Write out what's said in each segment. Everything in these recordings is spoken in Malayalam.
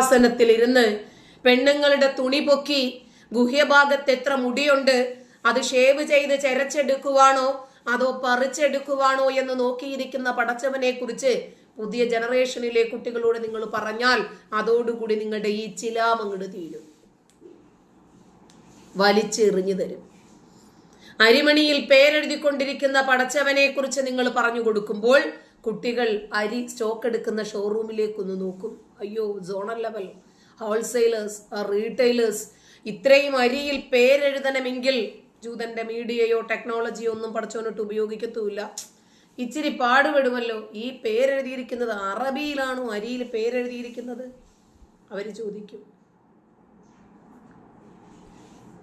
ആസനത്തിലിരുന്ന് പെണ്ണുങ്ങളുടെ തുണി പൊക്കി ഗുഹ്യഭാഗത്ത് എത്ര മുടിയുണ്ട്? അത് ഷേവ് ചെയ്ത് ചെരച്ചെടുക്കുവാണോ? അതോ പറിച്ചെടുക്കുവാണോ എന്ന് നോക്കിയിരിക്കുന്ന പടച്ചവനെ കുറിച്ച് പുതിയ ജനറേഷനിലെ കുട്ടികളോട് നിങ്ങൾ പറഞ്ഞാൽ അതോടുകൂടി നിങ്ങളുടെ ഈ ചിലാമങ്ങട് തീരും. വലിച്ചെറിഞ്ഞു തരും. അരിമണിയിൽ പേരെഴുതിക്കൊണ്ടിരിക്കുന്ന പടച്ചവനെ കുറിച്ച് നിങ്ങൾ പറഞ്ഞു കൊടുക്കുമ്പോൾ കുട്ടികൾ അരി സ്റ്റോക്ക് എടുക്കുന്ന ഷോറൂമിലേക്കൊന്ന് നോക്കും. അയ്യോ സോണൽ ലെവൽ ഹോൾസെയിലേഴ്സ് റീറ്റെയിലേഴ്സ് ഇത്രയും അരിയിൽ പേരെഴുതണമെങ്കിൽ ജൂതന്റെ മീഡിയയോ ടെക്നോളജിയോ ഒന്നും പഠിച്ചോനിട്ട് ഉപയോഗിക്കത്തുമില്ല. ഇച്ചിരി പാടുപെടുമല്ലോ. ഈ പേരെഴുതിയിരിക്കുന്നത് അറബിയിലാണോ? അരിയിൽ പേരെഴുതിയിരിക്കുന്നത്? അവർ ചോദിക്കും.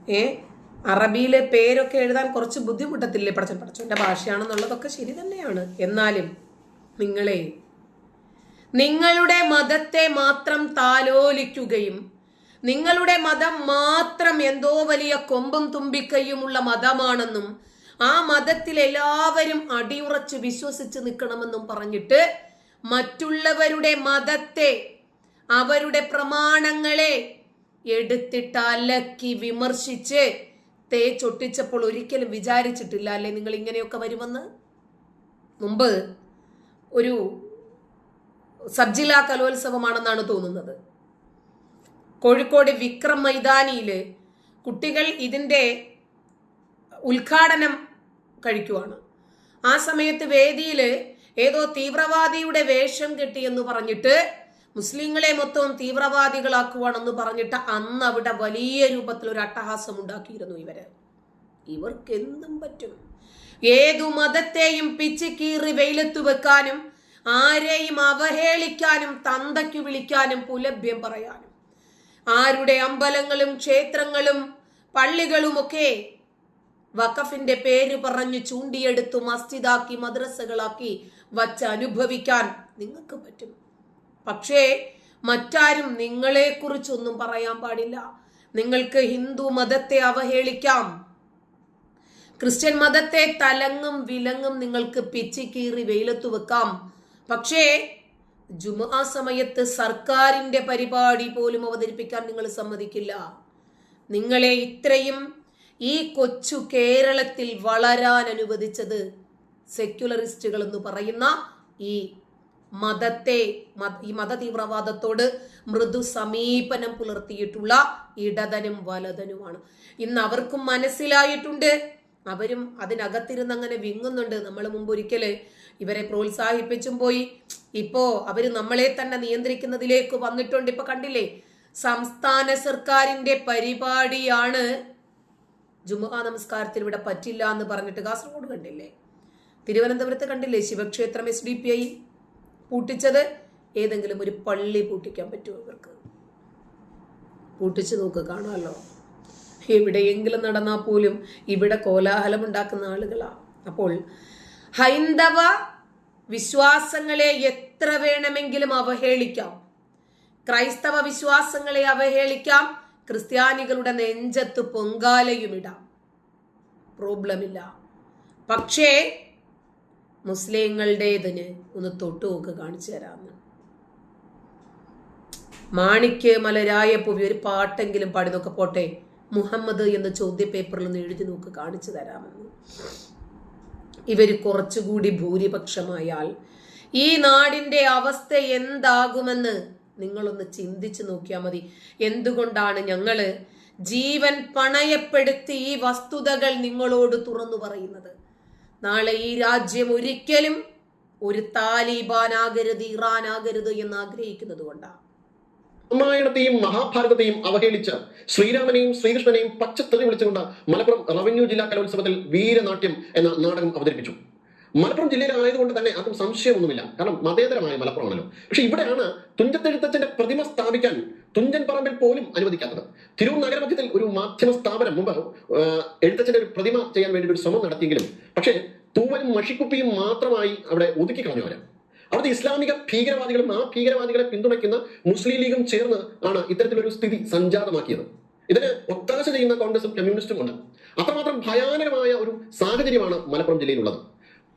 ഏ? അറബിയിലെ പേരൊക്കെ എഴുതാൻ കുറച്ച് ബുദ്ധിമുട്ടത്തില്ലേ പഠിച്ചു പടച്ചോന്റെ ഭാഷയാണെന്നുള്ളതൊക്കെ ശരി തന്നെയാണ്. എന്നാലും നിങ്ങളെ. നിങ്ങളുടെ മതത്തെ മാത്രം താലോലിക്കുകയും നിങ്ങളുടെ മതം മാത്രം എന്തോ വലിയ കൊമ്പും തുമ്പിക്കൈയുമുള്ള മതമാണെന്നും ആ മതത്തിൽ എല്ലാവരും അടിയുറച്ച് വിശ്വസിച്ച് നിൽക്കണമെന്നും പറഞ്ഞിട്ട് മറ്റുള്ളവരുടെ മതത്തെ അവരുടെ പ്രമാണങ്ങളെ എടുത്തിട്ട് അലക്കി വിമർശിച്ച് തേ ചൊട്ടിച്ചപ്പോൾ ഒരിക്കലും വിചാരിച്ചിട്ടില്ല. അല്ലേ? നിങ്ങൾ ഇങ്ങനെയൊക്കെ വരുമെന്ന്? മുമ്പ് ഒരു സബ് ജില്ലാ കലോത്സവമാണെന്നാണ് തോന്നുന്നത്. കോഴിക്കോട് വിക്രം മൈതാനിയിൽ കുട്ടികൾ ഇതിന്റെ ഉദ്ഘാടനം കഴിക്കുവാണ്. ആ സമയത്ത് വേദിയിൽ ഏതോ തീവ്രവാദിയുടെ വേഷം കെട്ടി എന്ന് പറഞ്ഞിട്ട് മുസ്ലിങ്ങളെ മൊത്തം തീവ്രവാദികളാക്കുവാണെന്ന് പറഞ്ഞിട്ട് അന്ന് അവിടെ വലിയ രൂപത്തിൽ ഒരു അട്ടഹാസം ഉണ്ടാക്കിയിരുന്നു ഇവർ. ഇവർക്ക് എന്തും പറ്റും. ഏതു മതത്തെയും പിച്ചക്കീറി വെയിലത്ത് വെക്കാനും ആരെയും അവഹേളിക്കാനും തന്തയ്ക്ക് വിളിക്കാനും പുലഭ്യം പറയാനും. ആരുടെ അമ്പലങ്ങളും ക്ഷേത്രങ്ങളും പള്ളികളുമൊക്കെ വഖഫിന്റെ പേര് പറഞ്ഞ് ചൂണ്ടിയെടുത്തു മസ്ജിദാക്കി മദ്രസകളാക്കി വച്ച് അനുഭവിക്കാൻ നിങ്ങൾക്ക് പറ്റും. പക്ഷേ മറ്റാരും നിങ്ങളെക്കുറിച്ചൊന്നും പറയാൻ പാടില്ല. നിങ്ങൾക്ക് ഹിന്ദു മതത്തെ അവഹേളിക്കാം. ക്രിസ്ത്യൻ മതത്തെ തലങ്ങും വിലങ്ങും നിങ്ങൾക്ക് പിച്ചിക്കീറി വെയിലത്ത് വെക്കാം. പക്ഷേ ജുമാ സമയത്ത് സർക്കാരിന്റെ പരിപാടി പോലും അവതരിപ്പിക്കാൻ നിങ്ങൾ സമ്മതിക്കില്ല. നിങ്ങളെ ഇത്രയും ഈ കൊച്ചു കേരളത്തിൽ വളരാൻ അനുവദിച്ചത് സെക്യുലറിസ്റ്റുകൾ എന്ന് പറയുന്ന ഈ മതത്തെ ഈ മത തീവ്രവാദത്തോട് മൃദു സമീപനം പുലർത്തിയിട്ടുള്ള ഇടതനും വലതനുമാണ്. ഇന്ന് അവർക്കും മനസ്സിലായിട്ടുണ്ട് അവരും അതിനകത്തിരുന്ന് അങ്ങനെ വിങ്ങുന്നുണ്ട്. നമ്മൾ മുമ്പ് ഒരിക്കൽ ഇവരെ പ്രോത്സാഹിപ്പിച്ചും പോയി. ഇപ്പോ അവർ നമ്മളെ തന്നെ നിയന്ത്രിക്കുന്നതിലേക്ക് വന്നിട്ടുണ്ട്. ഇപ്പൊ കണ്ടില്ലേ? സംസ്ഥാന സർക്കാരിന്റെ പരിപാടിയാണ്. ജുമുഅ നമസ്കാരത്തിൽ ഇവിടെ പറ്റില്ല എന്ന് പറഞ്ഞിട്ട് കാസർഗോഡ് കണ്ടില്ലേ? തിരുവനന്തപുരത്ത് കണ്ടില്ലേ? ശിവക്ഷേത്രം എസ് ഡി പി ഐ പൂട്ടിച്ചത്. ഏതെങ്കിലും ഒരു പള്ളി പൂട്ടിക്കാൻ പറ്റുമോ ഇവർക്ക്? പൂട്ടിച്ചു നോക്ക് കാണാമല്ലോ. എവിടെയെങ്കിലും നടന്നാൽ പോലും ഇവിടെ കോലാഹലം ഉണ്ടാക്കുന്ന ആളുകളാ. അപ്പോൾ ഹൈന്ദവ വിശ്വാസങ്ങളെ എത്ര വേണമെങ്കിലും അവഹേളിക്കാം. ക്രൈസ്തവ വിശ്വാസങ്ങളെ അവഹേളിക്കാം. ക്രിസ്ത്യാനികളുടെ നെഞ്ചത്ത് പൊങ്കാലയുമിടാം പ്രോബ്ലമില്ല. പക്ഷേ മുസ്ലിങ്ങളുടേതിന് ഒന്ന് തൊട്ടു നോക്ക് കാണിച്ചു തരാമെന്ന് മാണിക്ക് മലരായപ്പൂവി ഒരു പാട്ടെങ്കിലും പാടി നോക്കെ പോട്ടെ. മുഹമ്മദ് എന്ന ചോദ്യ പേപ്പറിൽ ഒന്ന് എഴുതി നോക്ക് കാണിച്ചു തരാമെന്ന്. ഇവർ കുറച്ചുകൂടി ഭൂരിപക്ഷമായാൽ ഈ നാടിന്റെ അവസ്ഥ എന്താകുമെന്ന് നിങ്ങളൊന്ന് ചിന്തിച്ചു നോക്കിയാൽ മതി. എന്തുകൊണ്ടാണ് ഞങ്ങൾ ജീവൻ പണയപ്പെടുത്തി ഈ വസ്തുതകൾ നിങ്ങളോട് തുറന്നു പറയുന്നത്? നാളെ ഈ രാജ്യം ഒരിക്കലും ഒരു താലിബാനാകരുത് ഇറാനാകരുത് എന്ന് ആഗ്രഹിക്കുന്നത് കൊണ്ടാണ് രാമായണത്തെയും മഹാഭാരതത്തെയും അവഹേളിച്ച് ശ്രീരാമനെയും ശ്രീകൃഷ്ണനെയും പച്ചത്തെറി വിളിച്ചുകൊണ്ട് മലപ്പുറം റവന്യൂ ജില്ലാ കലോത്സവത്തിൽ വീരനാട്യം എന്ന നാടകം അവതരിപ്പിച്ചു. മലപ്പുറം ജില്ലയിലായതുകൊണ്ട് തന്നെ ആർക്കും സംശയമൊന്നുമില്ല. കാരണം മതേതരമായ മലപ്പുറമാണല്ലോ. പക്ഷെ ഇവിടെയാണ് തുഞ്ചത്തെഴുത്തച്ഛന്റെ പ്രതിമ സ്ഥാപിക്കാൻ തുഞ്ചൻ പറമ്പിൽ പോലും അനുവദിക്കാത്തത്. തിരൂർ നഗരമധ്യത്തിൽ ഒരു മാധ്യമ സ്ഥാപനം മുമ്പ് എഴുത്തച്ഛന്റെ ഒരു പ്രതിമ ചെയ്യാൻ വേണ്ടി ഒരു ശ്രമം നടത്തിയെങ്കിലും പക്ഷേ തൂവലും മഷിക്കുപ്പിയും മാത്രമായി അവിടെ ഒതുക്കി കളഞ്ഞു അവിടുത്തെ ഇസ്ലാമിക ഭീകരവാദികളും ആ ഭീകരവാദികളെ പിന്തുണയ്ക്കുന്ന മുസ്ലിം ലീഗും ചേർന്ന് ആണ് ഇത്തരത്തിലൊരു സ്ഥിതി സംജാതമാക്കിയത്. ഇതിന് ഒത്താശ ചെയ്യുന്ന കോൺഗ്രസും കമ്മ്യൂണിസ്റ്റും ഉണ്ട്. അത്രമാത്രം ഭയാനകമായ ഒരു സാഹചര്യമാണ് മലപ്പുറം ജില്ലയിലുള്ളത്.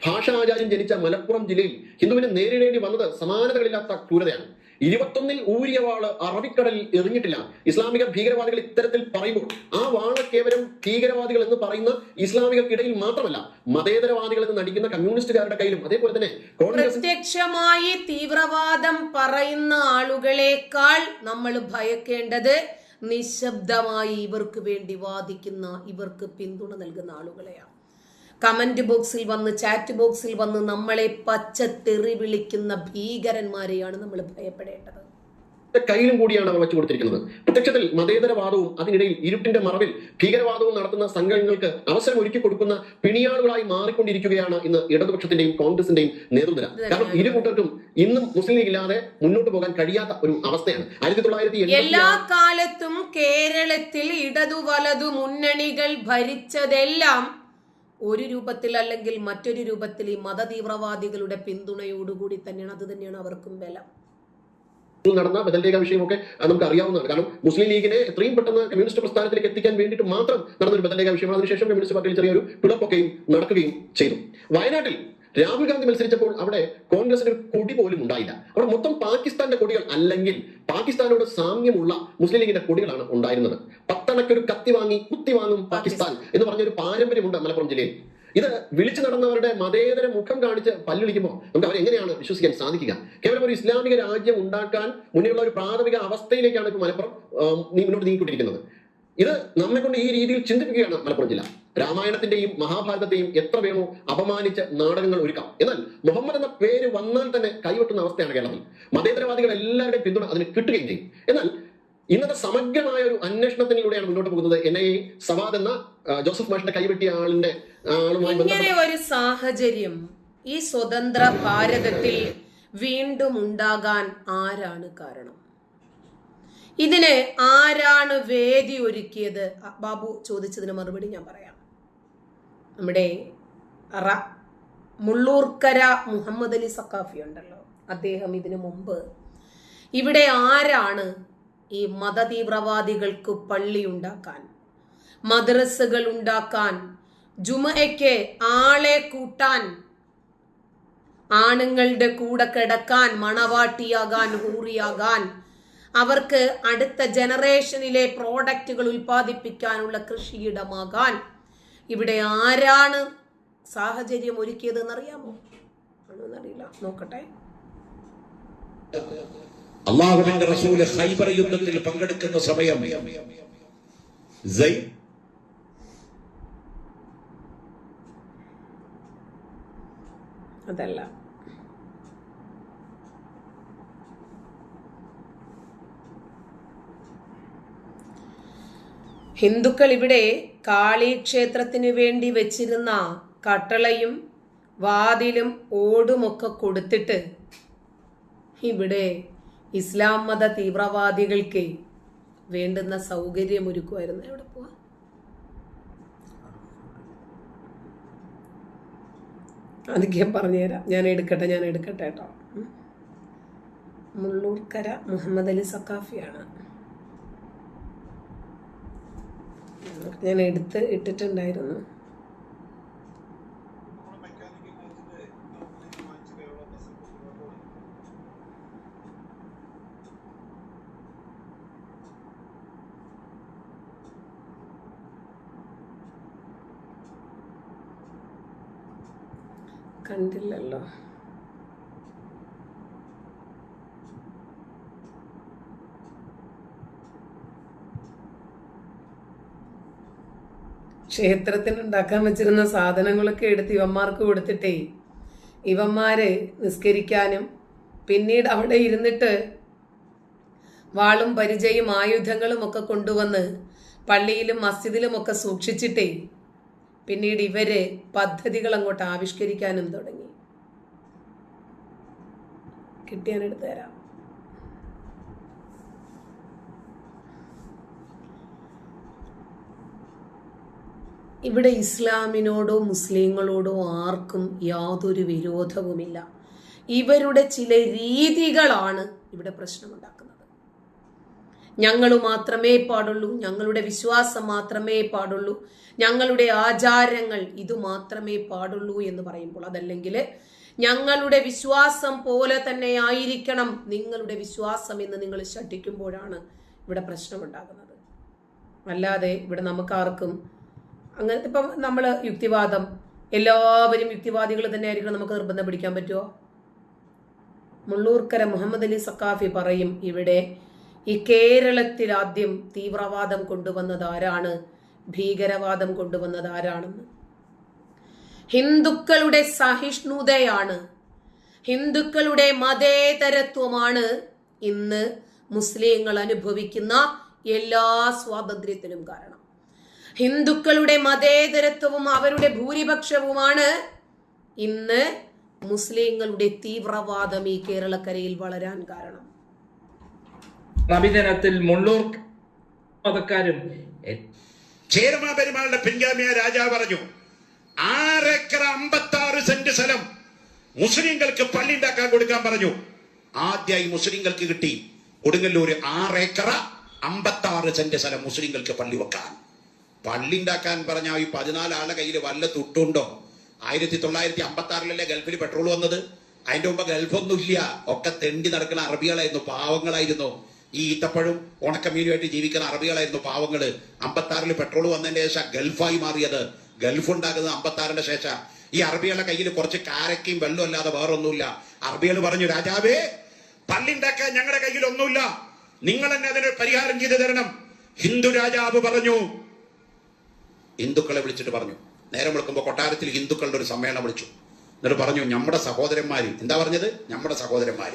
ഭാഷാചാര്യം ജനിച്ച മലപ്പുറം ജില്ലയിൽ ഹിന്ദുവിന് നേരിടേണ്ടി വന്നത് സമാനതകളില്ലാത്ത ക്രൂരതയാണ്. ഇരുപത്തൊന്നിൽ ഊരിയ വാൾ അറബിക്കടലിൽ എറിഞ്ഞിട്ടില്ല. ഇസ്ലാമിക ഭീകരവാദികൾ ഇത്തരത്തിൽ പറയുമ്പോൾ ആ വാൾ കേവലം ഭീകരവാദികൾ എന്ന് പറയുന്ന ഇസ്ലാമികൾക്കിടയിൽ മാത്രമല്ല മതേതരവാദികൾ എന്ന് നടിക്കുന്ന കമ്മ്യൂണിസ്റ്റുകാരുടെ കയ്യിലും അതേപോലെ തന്നെ പ്രത്യക്ഷമായി തീവ്രവാദം പറയുന്ന ആളുകളെക്കാൾ നമ്മൾ ഭയക്കേണ്ടത് നിശബ്ദമായി ഇവർക്ക് വേണ്ടി വാദിക്കുന്ന ഇവർക്ക് പിന്തുണ നൽകുന്ന ആളുകളെയാണ്. കമന്റ് ബോക്സിൽ വന്ന് ചാറ്റ് ബോക്സിൽ വന്ന് നമ്മളെ പച്ച തെറി വിളിക്കുന്ന ഭീകരന്മാരെയാണ് നമ്മൾ ഭയപ്പെടേണ്ടത്. കയ്യിലും കൂടിയാണ് അവ വെച്ചു കൊടുത്തിരിക്കുന്നത്. പ്രത്യക്ഷത്തിൽ മതേതരവാദവും അതിനിടയിൽ ഇരുട്ടിന്റെ മറവിൽ ഭീകരവാദവും നടത്തുന്ന സംഘങ്ങൾക്ക് അവസരം ഒരുക്കി കൊടുക്കുന്ന പിണിയാളുകളായി മാറിക്കൊണ്ടിരിക്കുകയാണ് ഇന്ന് ഇടതുപക്ഷത്തിന്റെയും കോൺഗ്രസിന്റെയും നേതൃത്വം കാരണം ഇരു കൂട്ടർക്കും ഇന്നും മുസ്ലിം ലീഗ് ഇല്ലാതെ മുന്നോട്ട് പോകാൻ കഴിയാത്ത ഒരു അവസ്ഥയാണ്. ആയിരത്തി തൊള്ളായിരത്തി എല്ലാ കാലത്തും കേരളത്തിൽ ഇടതു വലതു മുന്നണികൾ ഭരിച്ചതെല്ലാം ഒരു രൂപത്തിൽ അല്ലെങ്കിൽ മറ്റൊരു രൂപത്തിൽ ഈ മതതീവ്രവാദികളുടെ പിന്തുണയോടുകൂടി തന്നെയാണ് അത് തന്നെയാണ് അവർക്കും ബലം. നടന്ന ബദൽരേഖ വിഷയമൊക്കെ നമുക്ക് അറിയാവുന്നതാണ്. കാരണം മുസ്ലിം ലീഗിനെ എത്രയും പെട്ടെന്ന് കമ്മ്യൂണിസ്റ്റ് പ്രസ്ഥാനത്തിലേക്ക് എത്തിക്കാൻ വേണ്ടിയിട്ട് മാത്രം നടന്നൊരു ബദൽരേഖ വിഷയമാണ് അതിനുശേഷം കമ്മ്യൂണിസ്റ്റ് പാർട്ടിയിൽ ചെറിയൊരു പിളപ്പൊക്കെയും നടക്കുകയും ചെയ്തു. വയനാട്ടിൽ രാഹുൽ ഗാന്ധി മത്സരിച്ചപ്പോൾ അവിടെ കോൺഗ്രസിന് ഒരു കൊടി പോലും ഉണ്ടായില്ല. അവിടെ മൊത്തം പാകിസ്ഥാന്റെ കൊടികൾ അല്ലെങ്കിൽ പാകിസ്ഥാനോട് സാമ്യമുള്ള മുസ്ലിം ലീഗിന്റെ കൊടികളാണ് ഉണ്ടായിരുന്നത്. പത്തണക്കൊരു കത്തി വാങ്ങി കുത്തി വാങ്ങും പാകിസ്ഥാൻ എന്ന് പറഞ്ഞൊരു പാരമ്പര്യമുണ്ട് മലപ്പുറം ജില്ലയിൽ. ഇത് വിളിച്ചു നടന്നവരുടെ മതേതര മുഖം കാണിച്ച് പല്ലുളിക്കുമ്പോൾ നമുക്ക് അവരെങ്ങനെയാണ് വിശ്വസിക്കാൻ സാധിക്കുക? കേവലം ഒരു ഇസ്ലാമിക രാജ്യം ഉണ്ടാക്കാൻ മുന്നിലുള്ള ഒരു പ്രാഥമിക അവസ്ഥയിലേക്കാണ് ഇപ്പോൾ മലപ്പുറം മുന്നോട്ട് നീങ്ങിക്കൊണ്ടിരിക്കുന്നത്. ഇത് നമ്മെ കൊണ്ട് ഈ രീതിയിൽ ചിന്തിപ്പിക്കുകയാണ് മലപ്പുറം ജില്ല. രാമായണത്തിന്റെയും മഹാഭാരതത്തെയും എത്ര വേണോ അപമാനിച്ച നാടകങ്ങൾ ഒരുക്കാം. എന്നാൽ മുഹമ്മദ് എന്ന പേര് വന്നാൽ തന്നെ കൈവെട്ടുന്ന അവസ്ഥയാണ് കേരളത്തിൽ മതേതരവാദികൾ എല്ലാവരുടെയും പിന്തുണ അതിന് കിട്ടുകയും ചെയ്യും. എന്നാൽ ഇന്നത്തെ സമഗ്രമായ ഒരു അന്വേഷണത്തിലൂടെയാണ് മുന്നോട്ട് പോകുന്നത് എൻ ഐ എ സവാദ് എന്ന ജോസഫ് മാഷിന്റെ കൈവെട്ടിയ ആളിന്റെ ആളുമായി ഒരു സാഹചര്യം ഈ സ്വതന്ത്ര ഭാരതത്തിൽ വീണ്ടും ഉണ്ടാകാൻ ആരാണ് കാരണം? ഇതിന് ആരാണ് വേദി ഒരുക്കിയത്? ബാബു ചോദിച്ചതിന് മറുപടി ഞാൻ പറയാം. നമ്മുടെ റ മുള്ളൂർക്കര മുഹമ്മദ് അലി സക്കാഫി ഉണ്ടല്ലോ. അദ്ദേഹം ഇതിനു മുമ്പ് ഇവിടെ ആരാണ് ഈ മതതീവ്രവാദികൾക്ക് പള്ളി ഉണ്ടാക്കാൻ മദ്രസകൾ ഉണ്ടാക്കാൻ ജുമയ്ക്ക് ആളെ കൂട്ടാൻ ആണുങ്ങളുടെ കൂടെ കിടക്കാൻ മണവാട്ടിയാകാൻ ഹൂറിയാകാൻ അവർക്ക് അടുത്ത ജനറേഷനിലെ പ്രോഡക്റ്റുകൾ ഉൽപ്പാദിപ്പിക്കാനുള്ള കൃഷിയിടമാകാൻ ഇവിടെ ആരാണ് സാഹചര്യം ഒരുക്കിയതെന്ന് അറിയാമോ അറിയില്ല നോക്കട്ടെ. അള്ളാഹുവിന്റെ റസൂൽ ഹൈബർ യുദ്ധത്തിൽ പങ്കെടുക്കുന്ന സമയം. അതല്ല. ഹിന്ദുക്കൾ ഇവിടെ കാളി ക്ഷേത്രത്തിന് വേണ്ടി വെച്ചിരുന്ന കട്ടളയും വാതിലും ഓടുമൊക്കെ കൊടുത്തിട്ട് ഇവിടെ ഇസ്ലാം മത തീവ്രവാദികൾക്ക് വേണ്ടുന്ന സൗകര്യം ഒരുക്കുമായിരുന്നു എവിടെ പോവാ? അതൊക്കെ ഞാൻ പറഞ്ഞുതരാം. ഞാൻ എടുക്കട്ടെ ഞാൻ എടുക്കട്ടെ കേട്ടോ. മുള്ളൂർക്കര മുഹമ്മദ് അലി സക്കാഫിയാണ് ഞാൻ എടുത്ത് ഇട്ടിട്ടുണ്ടായിരുന്നു. കണ്ടില്ലല്ലോ. ക്ഷേത്രത്തിന് ഉണ്ടാക്കാൻ വെച്ചിരുന്ന സാധനങ്ങളൊക്കെ എടുത്ത് ഇവന്മാർക്ക് കൊടുത്തിട്ടേ ഇവന്മാരെ നിസ്കരിക്കാനും പിന്നീട് അവിടെ ഇരുന്നിട്ട് വാളും പരിചയും ആയുധങ്ങളും ഒക്കെ കൊണ്ടുവന്ന് പള്ളിയിലും മസ്ജിദിലും ഒക്കെ സൂക്ഷിച്ചിട്ടേ പിന്നീട് ഇവർ പദ്ധതികൾ അങ്ങോട്ട് ആവിഷ്കരിക്കാനും തുടങ്ങി. കിട്ടിയാൻ എടുത്തു തരാം. ഇവിടെ ഇസ്ലാമിനോടോ മുസ്ലിങ്ങളോടോ ആർക്കും യാതൊരു വിരോധവുമില്ല. ഇവരുടെ ചില രീതികളാണ് ഇവിടെ പ്രശ്നമുണ്ടാക്കുന്നത്. ഞങ്ങൾ മാത്രമേ പാടുള്ളൂ ഞങ്ങളുടെ വിശ്വാസം മാത്രമേ പാടുള്ളൂ ഞങ്ങളുടെ ആചാരങ്ങൾ ഇത് മാത്രമേ പാടുള്ളൂ എന്ന് പറയുമ്പോൾ അതല്ലെങ്കിൽ ഞങ്ങളുടെ വിശ്വാസം പോലെ തന്നെ ആയിരിക്കണം നിങ്ങളുടെ വിശ്വാസം എന്ന് നിങ്ങൾ ശഠിക്കുമ്പോഴാണ് ഇവിടെ പ്രശ്നമുണ്ടാകുന്നത്. അല്ലാതെ ഇവിടെ നമുക്കാർക്കും അങ്ങനെ ഇപ്പം നമ്മൾ യുക്തിവാദം. എല്ലാവരും യുക്തിവാദികൾ തന്നെ ആയിരിക്കണം നമുക്ക് നിർബന്ധം പിടിക്കാൻ പറ്റുമോ മുള്ളൂർക്കര മുഹമ്മദ് അലി സക്കാഫി പറയും ഇവിടെ ഈ കേരളത്തിൽ ആദ്യം തീവ്രവാദം കൊണ്ടുവന്നത് ആരാണ്? ഭീകരവാദം കൊണ്ടുവന്നത് ആരാണെന്ന്. ഹിന്ദുക്കളുടെ സഹിഷ്ണുതയാണ് ഹിന്ദുക്കളുടെ മതേതരത്വമാണ് ഇന്ന് മുസ്ലിങ്ങൾ അനുഭവിക്കുന്ന എല്ലാ സ്വാതന്ത്ര്യത്തിനും കാരണം. ഹിന്ദുക്കളുടെ മതേതരത്വവും അവരുടെ ഭൂരിപക്ഷവുമാണ്. ഇന്ന് മുസ്ലിങ്ങളുടെ തീവ്രവാദം ഈ കേരളക്കരയിൽ വളരാൻ കാരണം. നബിദിനത്തിൽ മുള്ളൂർ മതക്കാരും ചേരമ പെരുമാളുടെ പിൻഗാമിയ രാജാവ് പറഞ്ഞു ആറേക്കർ അമ്പത്തി ആറ് സെന്റ് സ്ഥലം മുസ്ലിങ്ങൾക്ക് പള്ളി ഉണ്ടാക്കാൻ കൊടുക്കാൻ പറഞ്ഞു. ആദ്യമായി മുസ്ലിങ്ങൾക്ക് കിട്ടി കൊടുങ്ങല്ലൂർ ആറേക്കറ അമ്പത്തി ആറ് സെന്റ് സ്ഥലം മുസ്ലിങ്ങൾക്ക് പള്ളി വെക്കാൻ. പള്ളി ഉണ്ടാക്കാൻ പറഞ്ഞ ഈ പതിനാല് ആളുടെ കയ്യിൽ വല്ല തുട്ടുണ്ടോ? ആയിരത്തി തൊള്ളായിരത്തി അമ്പത്തി ആറിലല്ലേ ഗൾഫിൽ പെട്രോൾ വന്നത്? അതിന്റെ മുമ്പ് ഗൾഫൊന്നും ഇല്ല ഒക്കെ തെണ്ടി നടക്കുന്ന അറബികളായിരുന്നു പാവങ്ങളായിരുന്നു. ഈ ഈത്തപ്പഴും ഉണക്കമീനുമായിട്ട് ജീവിക്കുന്ന അറബികളായിരുന്നു പാവങ്ങൾ. അമ്പത്തി ആറിൽ പെട്രോൾ വന്നതിന്റെ ശേഷം ഗൾഫായി മാറിയത്. ഗൾഫ് ഉണ്ടാകുന്നത് അമ്പത്തി ആറിന്റെ ശേഷം. ഈ അറബികളുടെ കയ്യിൽ കുറച്ച് കാരക്കയും വെള്ളം അല്ലാതെ വേറൊന്നുമില്ല. അറബികൾ പറഞ്ഞു രാജാവേ പള്ളി ഉണ്ടാക്കാൻ ഞങ്ങളുടെ കയ്യിൽ ഒന്നുമില്ല നിങ്ങൾ തന്നെ അതിന് പരിഹാരം ചെയ്തു തരണം. ഹിന്ദു രാജാവ് പറഞ്ഞു ഹിന്ദുക്കളെ വിളിച്ചിട്ട് പറഞ്ഞു. നേരം വിളിക്കുമ്പോൾ കൊട്ടാരത്തിൽ ഹിന്ദുക്കളുടെ ഒരു സമ്മേളനം വിളിച്ചു. എന്നിട്ട് പറഞ്ഞു നമ്മുടെ സഹോദരന്മാര്. എന്താ പറഞ്ഞത്? നമ്മുടെ സഹോദരന്മാര്.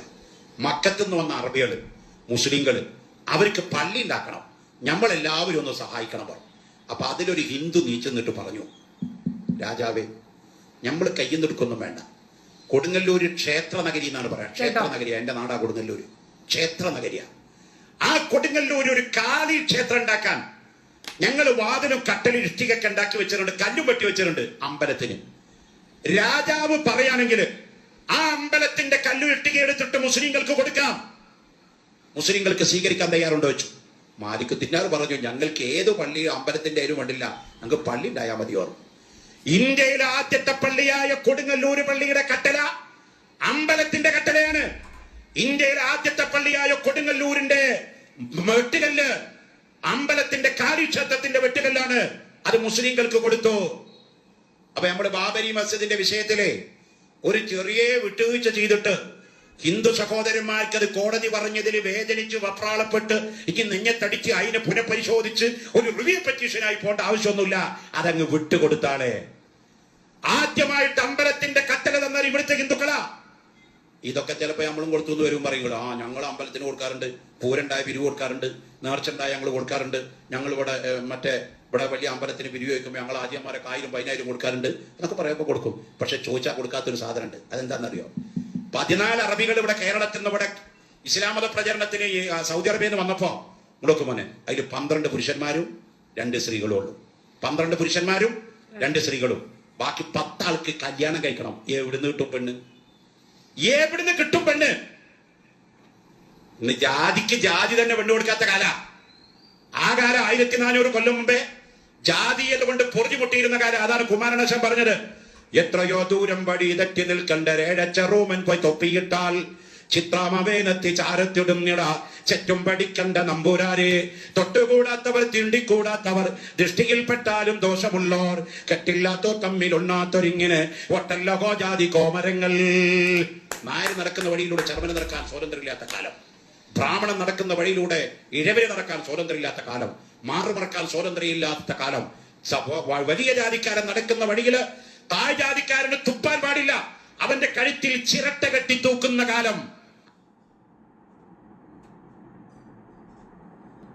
മക്കത്തുനിന്ന് വന്ന അറബികൾ മുസ്ലിങ്ങൾ അവർക്ക് പള്ളി ഉണ്ടാക്കണം. നമ്മളെല്ലാവരും ഒന്ന് സഹായിക്കണം പറഞ്ഞു അപ്പൊ അതിലൊരു ഹിന്ദു നീച്ചെന്നിട്ട് പറഞ്ഞു രാജാവേ നമ്മൾ കയ്യിൽ നിൽക്കൊന്നും വേണ്ട. കൊടുങ്ങല്ലൂര് ക്ഷേത്ര നഗരി എന്നാണ് പറയാം. ക്ഷേത്ര നഗരിയ എന്റെ നാടാ കൊടുങ്ങല്ലൂര്. ക്ഷേത്ര നഗരിയ ആ കൊടുങ്ങല്ലൂര് ഒരു കാളി ക്ഷേത്രം ഉണ്ടാക്കാൻ ഞങ്ങൾ വാതിലും കട്ടലും ഇഷ്ടികൊക്കെ ഉണ്ടാക്കി വെച്ചിട്ടുണ്ട് കല്ലും വെട്ടി വെച്ചിട്ടുണ്ട് അമ്പലത്തിന്. രാജാവ് പറയുകയാണെങ്കിൽ ആ അമ്പലത്തിന്റെ കല്ലും ഇഷ്ടിക എടുത്തിട്ട് മുസ്ലിങ്ങൾക്ക് കൊടുക്കാം. മുസ്ലിങ്ങൾക്ക് സ്വീകരിക്കാൻ തയ്യാറുണ്ടോ വെച്ചു? മാലിക് തിന്നാർ പറഞ്ഞു ഞങ്ങൾക്ക് ഏത് പള്ളി അമ്പലത്തിന്റെ ആയാലും വേണ്ടില്ല. ഞങ്ങൾക്ക് പള്ളി ഉണ്ടായാൽ മതി ഓർമ്മ ഇന്ത്യയിലെ ആദ്യത്തെ പള്ളിയായ കൊടുങ്ങല്ലൂര് പള്ളിയുടെ കട്ടല അമ്പലത്തിന്റെ കട്ടലയാണ്. ഇന്ത്യയിലെ ആദ്യത്തെ പള്ളിയായ കൊടുങ്ങല്ലൂരിന്റെ വെട്ടുകല്ല് അമ്പലത്തിന്റെ കാലിക്ഷേത്രത്തിന്റെ വെട്ടുകല്ലാണ് അത് മുസ്ലിങ്ങൾക്ക് കൊടുത്തു. അപ്പൊ നമ്മുടെ ബാബരി മസ്ജിദിന്റെ വിഷയത്തിലെ ഒരു ചെറിയ വിട്ടുവീഴ്ച ചെയ്തിട്ട് ഹിന്ദു സഹോദരന്മാർക്ക് അത് കോടതി പറഞ്ഞതിൽ വേദനിച്ച് വപ്രാളപ്പെട്ട് എനിക്ക് നെഞ്ഞത്തടിച്ച് അതിനെ പുനഃപരിശോധിച്ച് ഒരു റിവ്യൂ പെറ്റീഷനായി പോകേണ്ട ആവശ്യമൊന്നുമില്ല. അതങ്ങ് വിട്ടുകൊടുത്താളെ. ആദ്യമായിട്ട് അമ്പലത്തിന്റെ കത്തല തന്നാൽ ഇവിടുത്തെ ഹിന്ദുക്കളാ. ഇതൊക്കെ ചിലപ്പോൾ നമ്മളും കൊടുത്തു എന്ന് വരും പറയുള്ളൂ ആ ഞങ്ങൾ അമ്പലത്തിന് കൊടുക്കാറുണ്ട്. പൂരണ്ടായ പിരിവ് കൊടുക്കാറുണ്ട്. നേർച്ചുണ്ടായ ഞങ്ങൾ കൊടുക്കാറുണ്ട്. ഞങ്ങൾ ഇവിടെ മറ്റേ ഇവിടെ വലിയ അമ്പലത്തിന് പിരിവ് വയ്ക്കുമ്പോൾ ഞങ്ങൾ ആദ്യന്മാരൊക്കെ ആയിരം പതിനായിരം കൊടുക്കാറുണ്ട്. എന്നൊക്കെ പറയുമ്പോൾ കൊടുക്കും. പക്ഷെ ചോദിച്ചാൽ കൊടുക്കാത്തൊരു സാധനമുണ്ട്. അതെന്താണെന്നറിയോ പതിനാല് അറബികൾ ഇവിടെ കേരളത്തിൽ നിന്ന് ഇവിടെ ഇസ്ലാം മത പ്രചരണത്തിന് ഈ സൗദി അറേബ്യയിൽ നിന്ന് വന്നപ്പോൾ നോക്കും മോനെ അതിൽ പന്ത്രണ്ട് പുരുഷന്മാരും രണ്ട് സ്ത്രീകളും ഉള്ളു. പന്ത്രണ്ട് പുരുഷന്മാരും രണ്ട് സ്ത്രീകളും. ബാക്കി പത്താൾക്ക് കല്യാണം കഴിക്കണം. എവിടുന്ന് കിട്ടും പെണ്ണ്? എവിടുന്ന് കിട്ടും പെണ്ണ്? ഇന്ന് ജാതിക്ക് ജാതി തന്നെ പെണ്ണ് കൊടുക്കാത്ത കാല. ആ കാലം ആയിരത്തി നാനൂറ് കൊല്ലം മുമ്പേ ജാതിയത് കൊണ്ട് പൊറിഞ്ഞു മുട്ടിയിരുന്ന കാലം? അതാണ് കുമാരനാശം പറഞ്ഞത്. എത്രയോ ദൂരം വഴി തെറ്റി നിൽക്കണ്ട രേഴച്ചറൂമൻ പോയി തൊപ്പിയിട്ടാൽ ചിത്രാമവേനത്തി ചാരത്തിടുന്നിട ചറ്റും പഠിക്കണ്ട നമ്പൂരാരെ. തൊട്ടുകൂടാത്തവർ തിണ്ടിക്കൂടാത്തവർ ദൃഷ്ടിയിൽപ്പെട്ടാലും ദോഷമുള്ളോർ കെട്ടില്ലാത്തോ തമ്മിൽ ഉണ്ണാത്തൊരിങ്ങനെ ഒട്ടല്ലഹോ ജാതി കോമരങ്ങൾ. നായർ നടക്കുന്ന വഴിയിലൂടെ ചർമ്മന നടക്കാൻ സ്വാതന്ത്ര്യമില്ലാത്ത കാലം. ബ്രാഹ്മണൻ നടക്കുന്ന വഴിയിലൂടെ ഇഴവരെ നടക്കാൻ സ്വാതന്ത്ര്യമില്ലാത്ത കാലം. മാറുമറക്കാൻ സ്വാതന്ത്ര്യമില്ലാത്ത കാലം. വലിയ ജാതിക്കാരൻ നടക്കുന്ന വഴിയിൽ താഴ് ജാതിക്കാരന് തുപ്പാൻ പാടില്ല. അവന്റെ കഴുത്തിൽ ചിരട്ട കെട്ടി തൂക്കുന്ന കാലം.